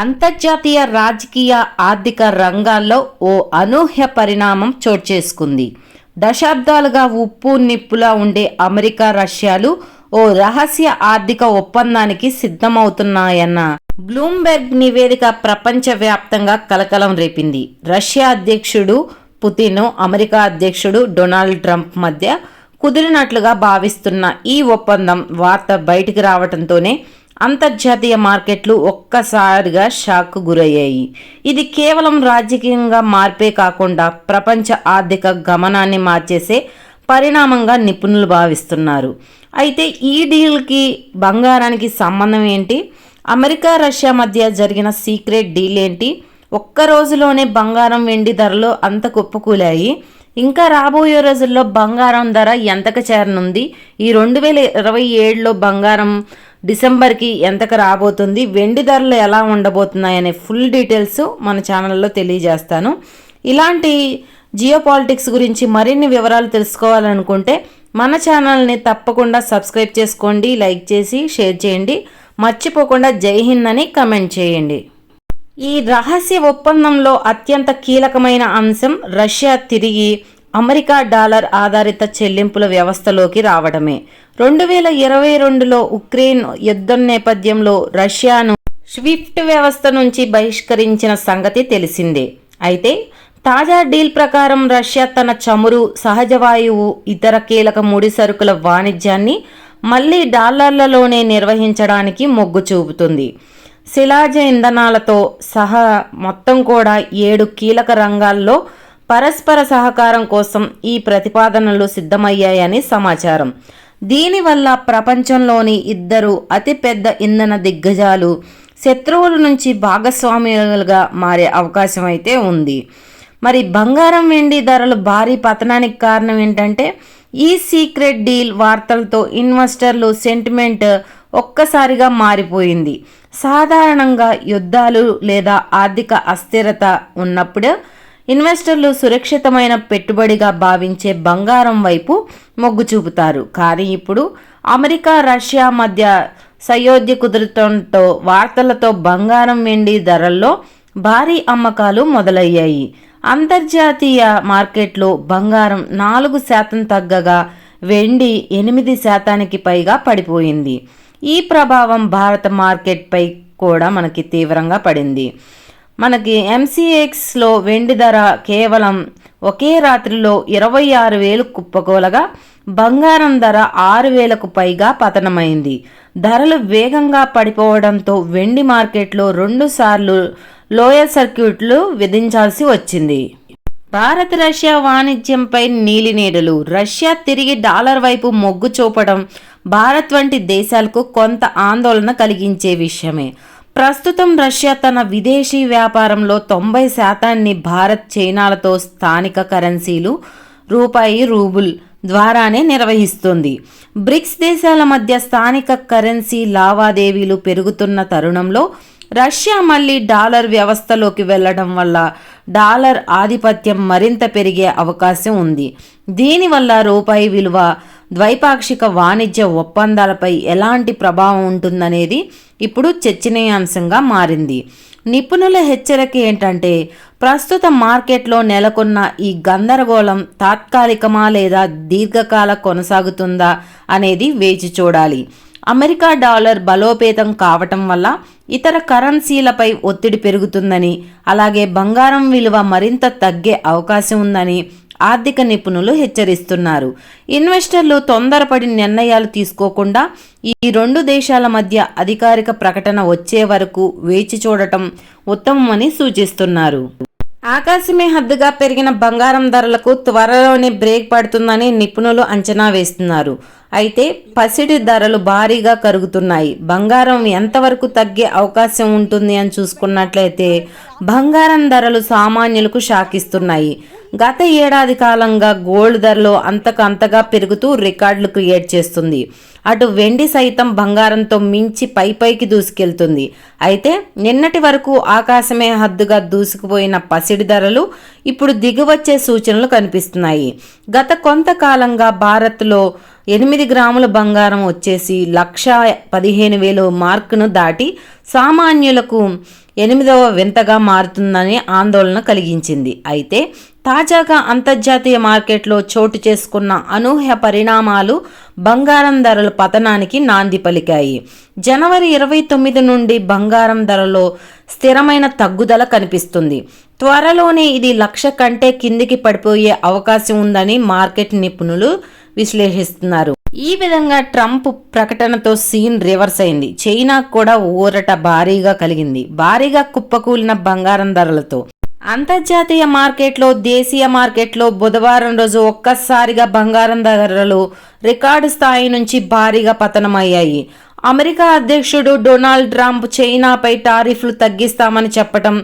అంతర్జాతీయ రాజకీయ ఆర్థిక రంగాల్లో ఓ అనూహ్య పరిణామం చోటు చేసుకుంది. దశాబ్దాలుగా ఉప్పు నిప్పులా ఉండే అమెరికా రష్యాలు ఓ రహస్య ఆర్థిక ఒప్పందానికి సిద్ధమవుతున్నాయన్న బ్లూంబెర్గ్ నివేదిక ప్రపంచవ్యాప్తంగా కలకలం రేపింది. రష్యా అధ్యక్షుడు పుతిన్ అమెరికా అధ్యక్షుడు డొనాల్డ్ ట్రంప్ మధ్య కుదిరినట్లుగా భావిస్తున్న ఈ ఒప్పందం వార్త బయటికి రావడంతోనే అంతర్జాతీయ మార్కెట్లు ఒక్కసారిగా షాక్ గురయ్యాయి. ఇది కేవలం రాజకీయంగా మార్పే కాకుండా ప్రపంచ ఆర్థిక గమనాన్ని మార్చేసే పరిణామంగా నిపుణులు భావిస్తున్నారు. అయితే ఈ డీల్కి బంగారానికి సంబంధం ఏంటి? అమెరికా రష్యా మధ్య జరిగిన సీక్రెట్ డీల్ ఏంటి? ఒక్క రోజులోనే బంగారం వెండి ధరలు అంత కుప్పకూలాయి ఇంకా రాబోయే రోజుల్లో బంగారం ధర ఎంతకు చేరనుంది? ఈ రెండు వేల ఇరవై ఏడులో బంగారం డిసెంబర్కి ఎంతకు రాబోతుంది వెండి ధరలు ఎలా ఉండబోతున్నాయనే ఫుల్ డీటెయిల్స్ మన ఛానల్లో తెలియజేస్తాను. ఇలాంటి జియో పాలిటిక్స్ గురించి మరిన్ని వివరాలు తెలుసుకోవాలనుకుంటే మన ఛానల్ని తప్పకుండా సబ్స్క్రైబ్ చేసుకోండి లైక్ చేసి షేర్ చేయండి. మర్చిపోకుండా జై హింద్ అని కమెంట్ చేయండి. ఈ రహస్య ఒప్పందంలో అత్యంత కీలకమైన అంశం రష్యా తిరిగి అమెరికా డాలర్ ఆధారిత చెల్లింపుల వ్యవస్థలోకి రావడమే. రెండు వేల ఇరవై రెండులో ఉక్రెయిన్ యుద్ధం నేపథ్యంలో రష్యాను స్విఫ్ట్ వ్యవస్థ నుంచి బహిష్కరించిన సంగతి తెలిసిందే. అయితే తాజా డీల్ ప్రకారం రష్యా తన చమురు సహజ వాయువు ఇతర కీలక ముడి సరుకుల వాణిజ్యాన్ని మళ్ళీ డాలర్లలోనే నిర్వహించడానికి మొగ్గు చూపుతుంది. శిలాజ ఇంధనాలతో సహా మొత్తం కూడా ఏడు కీలక రంగాల్లో పరస్పర సహకారం కోసం ఈ ప్రతిపాదనలు సిద్ధమయ్యాయని సమాచారం. దీనివల్ల ప్రపంచంలోని ఇద్దరు అతిపెద్ద ఇంధన దిగ్గజాలు శత్రువుల నుంచి భాగస్వాములుగా మారే అవకాశం అయితే ఉంది. మరి బంగారం వెండి ధరలు భారీ పతనానికి కారణం ఏంటంటే ఈ సీక్రెట్ డీల్ వార్తలతో ఇన్వెస్టర్లు సెంటిమెంట్ ఒక్కసారిగా మారిపోయింది. సాధారణంగా యుద్ధాలు లేదా ఆర్థిక అస్థిరత ఉన్నప్పుడు ఇన్వెస్టర్లు సురక్షితమైన పెట్టుబడిగా భావించే బంగారం వైపు మొగ్గు చూపుతారు. కానీ ఇప్పుడు అమెరికా రష్యా మధ్య సయోధ్య కుదరటంతో వార్తలతో బంగారం వెండి ధరల్లో భారీ అమ్మకాలు మొదలయ్యాయి. అంతర్జాతీయ మార్కెట్లో బంగారం నాలుగు శాతం తగ్గగా వెండి ఎనిమిది శాతానికి పైగా పడిపోయింది. ఈ ప్రభావం భారత మార్కెట్పై కూడా మనకి తీవ్రంగా పడింది. మనకి ఎంసీఎక్స్లో వెండి ధర కేవలం ఒకే రాత్రిలో ఇరవై ఆరు వేలు కుప్పకోలగా బంగారం ధర ఆరు వేలకు పైగా పతనమైంది. ధరలు వేగంగా పడిపోవడంతో వెండి మార్కెట్లో రెండుసార్లు లోయర్ సర్క్యూట్లు విధించాల్సి వచ్చింది. భారత్ రష్యా వాణిజ్యంపై నీలినీడలు రష్యా తిరిగి డాలర్ వైపు మొగ్గు చూపడం భారత్ వంటి దేశాలకు కొంత ఆందోళన కలిగించే విషయమే. ప్రస్తుతం రష్యా తన విదేశీ వ్యాపారంలో తొంభై శాతాన్ని భారత్ చైనాలతో స్థానిక కరెన్సీలు రూపాయి రూబుల్ ద్వారానే నిర్వహిస్తుంది. బ్రిక్స్ దేశాల మధ్య స్థానిక కరెన్సీ లావాదేవీలు పెరుగుతున్న తరుణంలో రష్యా మళ్ళీ డాలర్ వ్యవస్థలోకి వెళ్ళడం వల్ల డాలర్ ఆధిపత్యం మరింత పెరిగే అవకాశం ఉంది. దీనివల్ల రూపాయి విలువ ద్వైపాక్షిక వాణిజ్య ఒప్పందాలపై ఎలాంటి ప్రభావం ఉంటుందనేది ఇప్పుడు చర్చనీయాంశంగా మారింది. నిపుణుల హెచ్చరిక ఏంటంటే ప్రస్తుత మార్కెట్లో నెలకొన్న ఈ గందరగోళం తాత్కాలికమా లేదా దీర్ఘకాల కొనసాగుతుందా అనేది వేచి చూడాలి. అమెరికా డాలర్ బలోపేతం కావటం వల్ల ఇతర కరెన్సీలపై ఒత్తిడి పెరుగుతుందని అలాగే బంగారం విలువ మరింత తగ్గే అవకాశం ఉందని ఆర్థిక నిపుణులు హెచ్చరిస్తున్నారు. ఇన్వెస్టర్లు తొందరపడి నిర్ణయాలు తీసుకోకుండా ఈ రెండు దేశాల మధ్య అధికారిక ప్రకటన వచ్చే వరకు వేచి చూడటం ఉత్తమమని సూచిస్తున్నారు. ఆకాశమే హద్దుగా పెరిగిన బంగారం ధరలకు త్వరలోనే బ్రేక్ పడుతుందని నిపుణులు అంచనా వేస్తున్నారు. అయితే పసిడి ధరలు భారీగా కరుగుతున్నాయి. బంగారం ఎంతవరకు తగ్గే అవకాశం ఉంటుంది అని చూసుకున్నట్లయితే బంగారం ధరలు సామాన్యులకు షాకిస్తున్నాయి. గత ఏడాది కాలంగా గోల్డ్ ధరలు అంతకు అంతగా పెరుగుతూ రికార్డులు క్రియేట్ చేస్తుంది. అటు వెండి సైతం బంగారంతో మించి పై పైకి దూసుకెళ్తుంది. అయితే నిన్నటి వరకు ఆకాశమే హద్దుగా దూసుకుపోయిన పసిడి ధరలు ఇప్పుడు దిగువచ్చే సూచనలు కనిపిస్తున్నాయి. గత కొంతకాలంగా భారత్లో ఎనిమిది గ్రాముల బంగారం వచ్చేసి లక్ష పదిహేను వేలు మార్కును దాటి సామాన్యులకు ఎనిమిదవ వింతగా మారుతుందని ఆందోళన కలిగించింది. అయితే తాజాగా అంతర్జాతీయ మార్కెట్లో చోటు చేసుకున్న అనూహ్య పరిణామాలు బంగారం ధరల పతనానికి నాంది పలికాయి. జనవరి ఇరవై తొమ్మిది నుండి బంగారం ధరలో స్థిరమైన తగ్గుదల కనిపిస్తుంది. త్వరలోనే ఇది లక్ష కంటే కిందికి పడిపోయే అవకాశం ఉందని మార్కెట్ నిపుణులు విశ్లేషిస్తున్నారు. ఈ విధంగా ట్రంప్ ప్రకటనతో సీన్ రివర్స్ అయింది. చైనా కూడా ఊరట భారీగా కలిగింది. భారీగా కుప్పకూలిన బంగారం ధరలతో. అంతర్జాతీయ మార్కెట్లో దేశీయ మార్కెట్లో బుధవారం రోజు ఒక్కసారిగా బంగారం ధరలు రికార్డు స్థాయి నుంచి భారీగా పతనమయ్యాయి. అమెరికా అధ్యక్షుడు డొనాల్డ్ ట్రంప్ చైనాపై టారిఫ్లు తగ్గిస్తామని చెప్పటం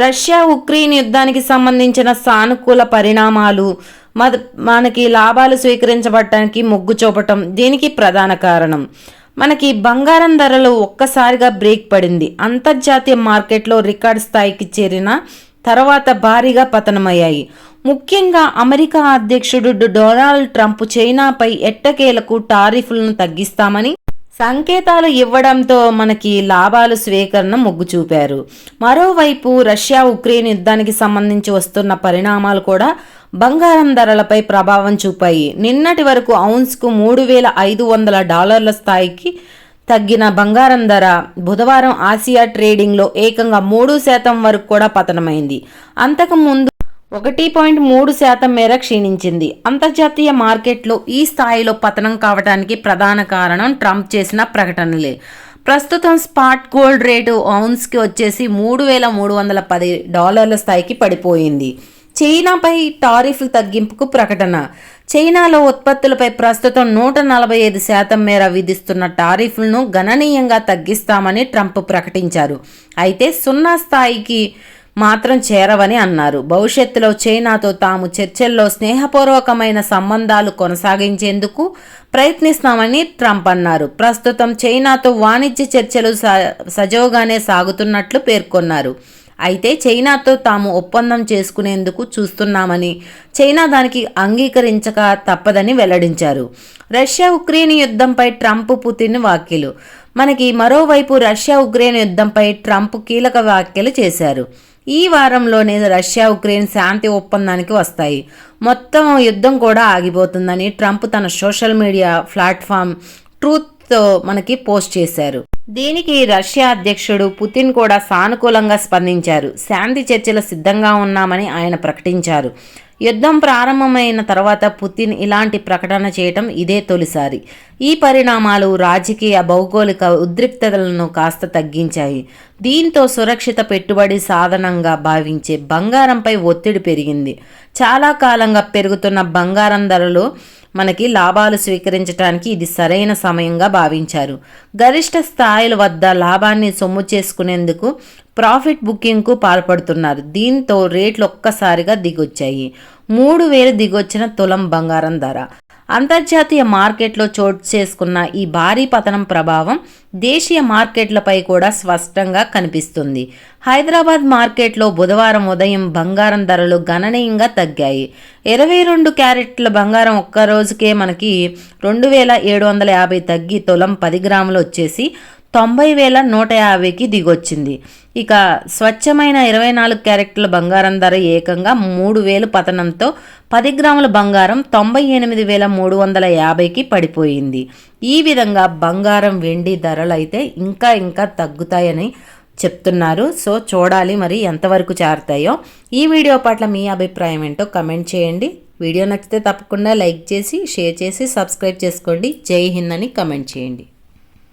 రష్యా ఉక్రెయిన్ యుద్ధానికి సంబంధించిన సానుకూల పరిణామాలు మనకి లాభాలు స్వీకరించబడటానికి మొగ్గు చూపటం దీనికి ప్రధాన కారణం. మనకి బంగారం ధరలు ఒక్కసారిగా బ్రేక్ పడింది. అంతర్జాతీయ మార్కెట్లో రికార్డ్ స్థాయికి చేరిన తర్వాత భారీగా పతనమయ్యాయి. ముఖ్యంగా అమెరికా అధ్యక్షుడు డొనాల్డ్ ట్రంప్ చైనాపై ఎట్టకేలకు టారిఫ్లను తగ్గిస్తామని సంకేతాలు ఇవ్వడంతో మనకి లాభాలు స్వీకరణ మొగ్గు చూపారు. మరోవైపు రష్యా ఉక్రెయిన్ యుద్ధానికి సంబంధించి వస్తున్న పరిణామాలు కూడా బంగారం ధరలపై ప్రభావం చూపాయి. నిన్నటి వరకు ఔన్స్కు మూడు వేల ఐదు వందల డాలర్ల స్థాయికి తగ్గిన బంగారం ధర బుధవారం ఆసియా ట్రేడింగ్లో ఏకంగా మూడు శాతం వరకు కూడా పతనమైంది. అంతకుముందు ఒకటి పాయింట్ మూడు శాతం మేర క్షీణించింది. అంతర్జాతీయ మార్కెట్లో ఈ స్థాయిలో పతనం కావడానికి ప్రధాన కారణం ట్రంప్ చేసిన ప్రకటనలే. ప్రస్తుతం స్పాట్ గోల్డ్ రేటు ఔన్స్కి వచ్చేసి మూడు వేల మూడు వందల పది డాలర్ల స్థాయికి పడిపోయింది. చైనాపై టారిఫ్లు తగ్గింపుకు ప్రకటన. చైనాలో ఉత్పత్తులపై ప్రస్తుతం నూట నలభై ఐదు శాతం మేర విధిస్తున్న టారిఫ్లను గణనీయంగా తగ్గిస్తామని ట్రంప్ ప్రకటించారు. అయితే సున్నా స్థాయికి మాత్రం చేరవని అన్నారు. భవిష్యత్తులో చైనాతో తాము చర్చల్లో స్నేహపూర్వకమైన సంబంధాలు కొనసాగించేందుకు ప్రయత్నిస్తామని ట్రంప్ అన్నారు. ప్రస్తుతం చైనాతో వాణిజ్య చర్చలు సజావుగానే సాగుతున్నట్లు పేర్కొన్నారు. అయితే చైనాతో తాము ఒప్పందం చేసుకునేందుకు చూస్తున్నామని చైనా దానికి అంగీకరించక తప్పదని వెల్లడించారు. రష్యా ఉక్రెయిన్ యుద్ధంపై ట్రంప్ పుతిన్ వ్యాఖ్యలు. మనకి మరోవైపు రష్యా ఉక్రెయిన్ యుద్ధంపై ట్రంప్ కీలక వ్యాఖ్యలు చేశారు. ఈ వారంలోనే రష్యా ఉక్రెయిన్ శాంతి ఒప్పందానికి వస్తాయి. మొత్తం యుద్ధం కూడా ఆగిపోతుందని ట్రంప్ తన సోషల్ మీడియా ప్లాట్ఫామ్ ట్రూత్తో మనకి పోస్ట్ చేశారు. దీనికి రష్యా అధ్యక్షుడు పుతిన్ కూడా సానుకూలంగా స్పందించారు. శాంతి చర్చలు సిద్ధంగా ఉన్నామని ఆయన ప్రకటించారు. యుద్ధం ప్రారంభమైన తర్వాత పుతిన్ ఇలాంటి ప్రకటన చేయటం ఇదే తొలిసారి. ఈ పరిణామాలు రాజకీయ భౌగోళిక ఉద్రిక్తతలను కాస్త తగ్గించాయి. దీంతో సురక్షిత పెట్టుబడి సాధనంగా భావించే బంగారంపై ఒత్తిడి పెరిగింది. చాలా కాలంగా పెరుగుతున్న బంగారం ధరలు మనకి లాభాలు స్వీకరించడానికి ఇది సరైన సమయంగా భావించారు. గరిష్ట స్థాయిల వద్ద లాభాన్ని సొమ్ము చేసుకునేందుకు ప్రాఫిట్ బుకింగ్కు పాల్పడుతున్నారు. దీంతో రేట్లు ఒక్కసారిగా దిగొచ్చాయి. మూడు వేలు దిగొచ్చిన తులం బంగారం ధర. అంతర్జాతీయ మార్కెట్లో చోటు చేసుకున్న ఈ భారీ పతనం ప్రభావం దేశీయ మార్కెట్లపై కూడా స్పష్టంగా కనిపిస్తుంది. హైదరాబాద్ మార్కెట్లో బుధవారం ఉదయం బంగారం ధరలు గణనీయంగా తగ్గాయి. ఇరవై రెండు క్యారెట్ల బంగారం ఒక్క రోజుకే మనకి రెండు వేల ఏడు వందల యాభై తగ్గి తులం పది గ్రాములు వచ్చేసి తొంభై వేల నూట యాభైకి దిగొచ్చింది. ఇక స్వచ్ఛమైన ఇరవై నాలుగు క్యారెక్టర్ల బంగారం ధర ఏకంగా మూడు వేలు పతనంతో పది గ్రాముల బంగారం తొంభై ఎనిమిది వేల మూడు వందల యాభైకి పడిపోయింది. ఈ విధంగా బంగారం వెండి ధరలు అయితే ఇంకా ఇంకా తగ్గుతాయని చెప్తున్నారు. సో చూడాలి మరి ఎంతవరకు చేరుతాయో. ఈ వీడియో పట్ల మీ అభిప్రాయం ఏంటో కమెంట్ చేయండి. వీడియో నచ్చితే తప్పకుండా లైక్ చేసి షేర్ చేసి సబ్స్క్రైబ్ చేసుకోండి. జై హింద్ అని కమెంట్ చేయండి.